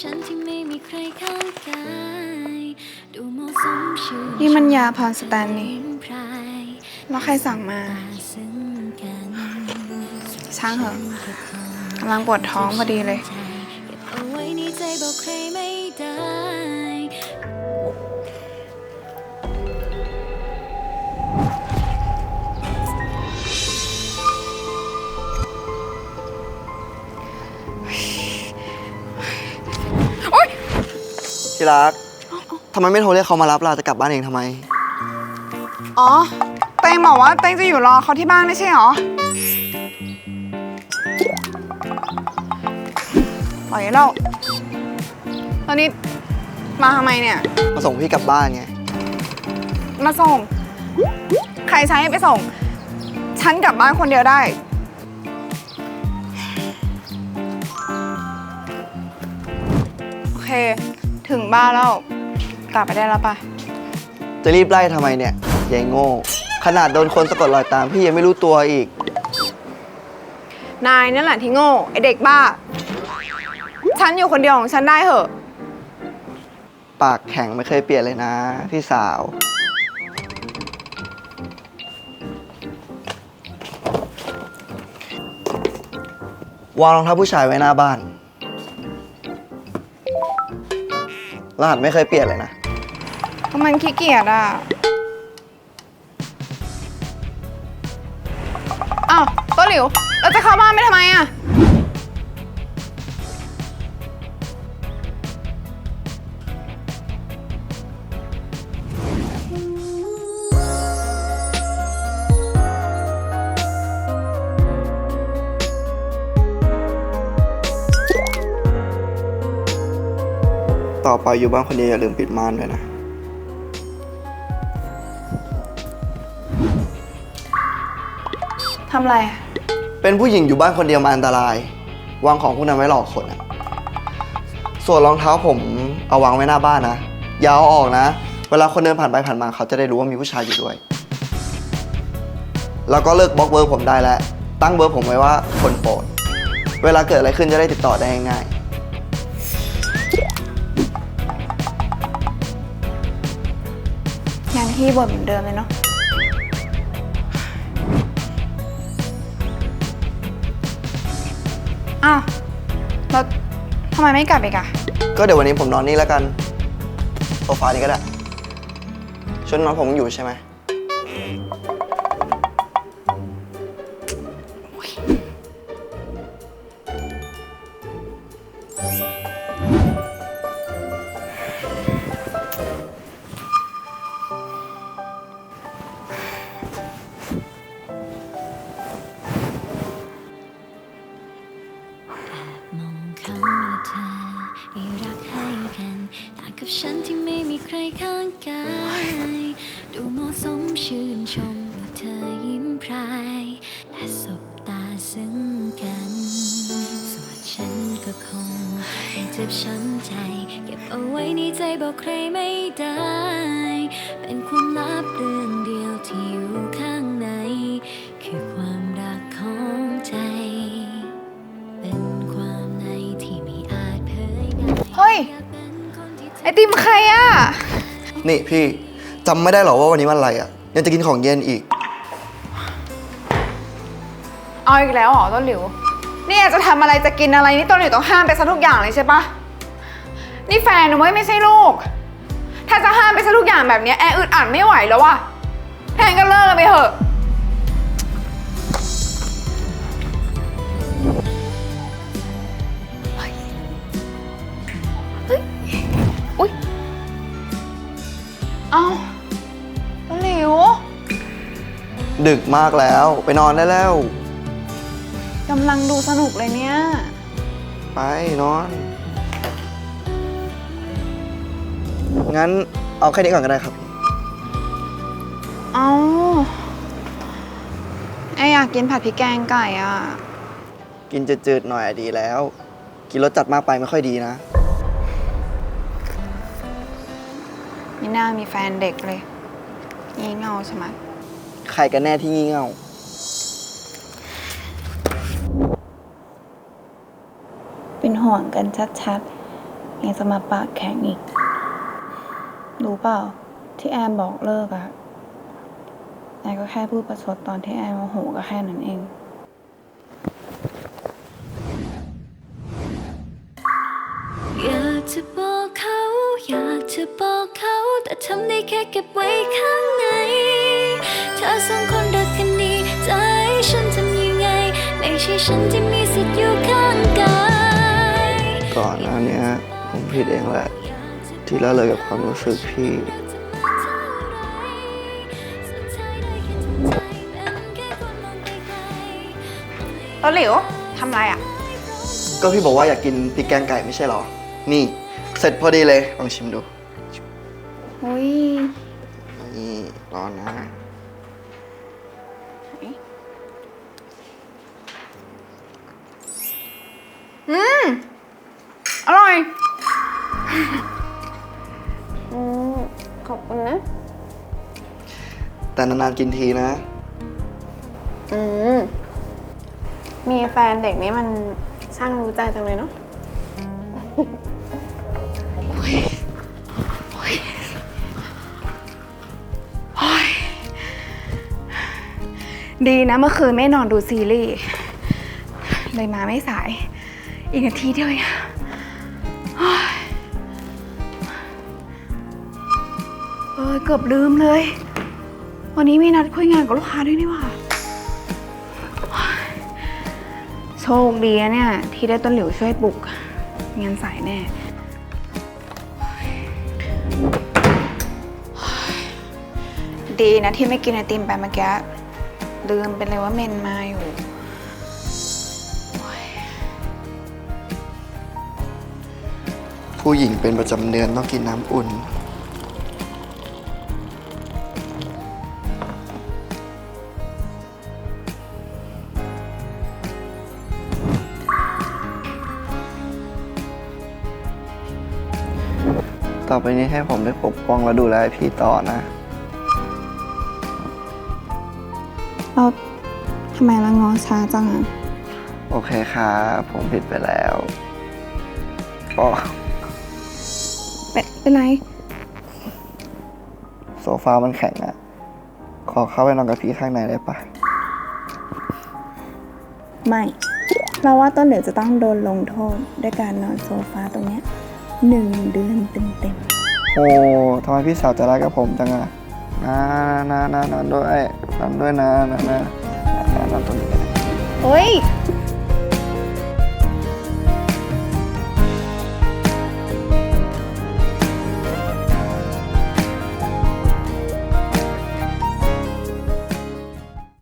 ฉันที่ไม่มีใครข้างกายดูเหมาะสมชื่นนี่มันยาพรสแตนนี่พรายแล้วใครสั่งมาตาซึ้งกันช่างเหอะกำลังปวดท้องพอดีเลยใจเก็บเอาไว้ในใจบอกใครไม่ได้ ที่รักทำไมไม่โทรเรียกเขามารับล่ะจะกลับบ้านเองทำไม อ๋อ เตงบอกว่าเตงจะอยู่รอเขาที่บ้านไม่ใช่หรอปล่อยแล้วตอนนี้มาทำไมเนี่ย มาส่งพี่กลับบ้านไง มาส่ง ใครใช้ให้ไปส่ง ฉันกลับบ้านคนเดียวได้ โอเค ถึงบ้านแล้ว กลับไปได้แล้วปะจะรีบไล่ทำไมเนี่ยยายโง่ ขนาดโดนคนสะกดรอยตามพี่ยังไม่รู้ตัวอีก นายนั่นแหละที่โง่ ไอเด็กบ้า ฉันอยู่คนเดียวของฉันได้เหอะ ปากแข็งไม่เคยเปลี่ยนเลยนะ พี่สาว วางรองเท้าผู้ชายไว้หน้าบ้าน รหัสไม่เคยเปลี่ยนเลยนะ เพราะมันขี้เกียจอะอ้าวต้นหลิวเราจะเข้าบ้านไปทำไมอะ ต่อไปอยู่บ้านคนเดียวอย่าลืมปิดม่านด้วยนะทำไรอะเป็นผู้หญิงอยู่บ้านคนเดียวมาอันตราย วางของพวกนั้นไว้หลอกคนอะส่วนรองเท้าผมเอาวางไว้หน้าบ้านนะ อยาวออกนะ เวลาคนเดินผ่านไปผ่านมาเขาจะได้รู้ว่ามีผู้ชายอยู่ด้วย แล้วก็เลิกบล็อกเบอร์ผมได้แล้ว ตั้งเบอร์ผมไว้ว่าคนโปรด เวลาเกิดอะไรขึ้นจะได้ติดต่อได้ง่ายยั พี่บ่นเหมือนเดิมเลยเนาะ อ้าวแล้วทำไมไม่กลับอีกอะก็เดี๋ยววันนี้ผมนอนนี่แล้วกัน โซฟานี้ก็ได้ชุดนอนผมยังอยู่ใช่ไหม ฉันที่ไม่มีใครข้างกาย ดูเหมาะสมชื่นชมว่าเธอยิ้มพราย และสบตาซึ้งกัน ส่วนฉันก็คงเจ็บช้ำใจ เก็บเอาไว้ในใจบอกใครไม่ได้ เป็นความลับเรื่องเดียวที่อยู่ข้าง ติมใครอะนี่พี่จำไม่ได้หรอว่าวันนี้วันอะไรอะ่ะ ยังจะกินของเย็นอีก เอาอีกแล้วเหรอต้นหลิวเนี่ยจะทำอะไรจะกินอะไรนี่ต้นหลิวต้องห้ามไปซะทุกอย่างเลยใช่ปะนี่แฟนหนูไม่ไม่ใช่ลูก ถ้าจะห้ามไปซะทุกอย่างแบบเนี้ยแอร์อึดอัดไม่ไหวแล้วว่ะแทนก็เลิกกันไปเถอะ ดึกมากแล้ว ไปนอนได้แล้ว กำลังดูสนุกเลยเนี่ย ไปนอน งั้นเอาแค่นี้ก่อนก็ได้ครับ เอาไออยากกินผัดพริกแกงไก่อะ กินจืดๆหน่อยอะดีแล้ว กินรสจัดมากไปไม่ค่อยดีนะมีหน้ามีแฟนเด็กเลยงี่เง่าใช่ไหม ใครกันแน่ที่งี่เง่าเป็นห่วงกันชัดยังจะมาปากแข็งอีก รู้เปล่า ที่แอมบอกเลิกอะแอมก็แค่พูดประชดตอนที่แอมโมโหก็แค่นั้นเอง อยากจะบอกเขา อยากจะบอกเขา แต่ทำได้แค่เก็บไว้ข้างใน เธอสองคนรักกันดีใจฉันทำยังไง ไม่ใช่ฉันที่มีสิทธิ์อยู่ข้างกายก่อนหน้าเนี้ยผมผิดเองแหละ ที่ละเลยกับความรู้สึกพี่ต้นหลิวทำไรอะก็พี่บอกว่าอยากกินพริกแกงไก่ไม่ใช่เหรอ นี่ เสร็จพอดีเลยลองชิมดู อุ้ย นี่ร้อนนะ อืม อร่อย อืม ขอบคุณนะ แต่นานๆกินทีนะ อืม มีแฟนเด็กนี้มันช่างรู้ใจจังเลยเนาะโอ้ยดีนะเมื่อคืนไม่นอนดูซีรีส์เลยมาไม่สาย อีกนาทีเดียวเองอะโอ้ยเออเกือบลืมเลย วันนี้มีนัดคุยงานกับลูกค้าด้วยนี่หว่าโชคดีนะเนี่ย ที่ได้ต้นหลิวช่วยปลุกงานสายแน่ ดีนะที่ไม่กินไอติมไปเมื่อกี้ลืมไปเลยว่าเมนมาอยู่ ผู้หญิงเป็นประจำเดือนต้องกินน้ำอุ่น ต่อไปนี้ให้ผมได้ปกป้องและดูแลพี่ต่อนะ เราทำไมละงอช้าจังอะ โอเคครับผมผิดไปแล้วก็เป็น เป็นไร โซฟามันแข็งอะขอเข้าไปนอนกับพี่ข้างในได้ปะไม่ เราว่าต้นเหลืวจะต้องโดนลงโทษด้วยการนอนโซฟาตรงเนี้ยหนึ่งเดือนเต็มโอ้ทำไมพี่สาวใจะร้ายกับผมจังอะนะนะนะนอนด้วยนอนด้วยนะนะนะนะนอนตรงนี้ก็ได้ๆเฮ้ย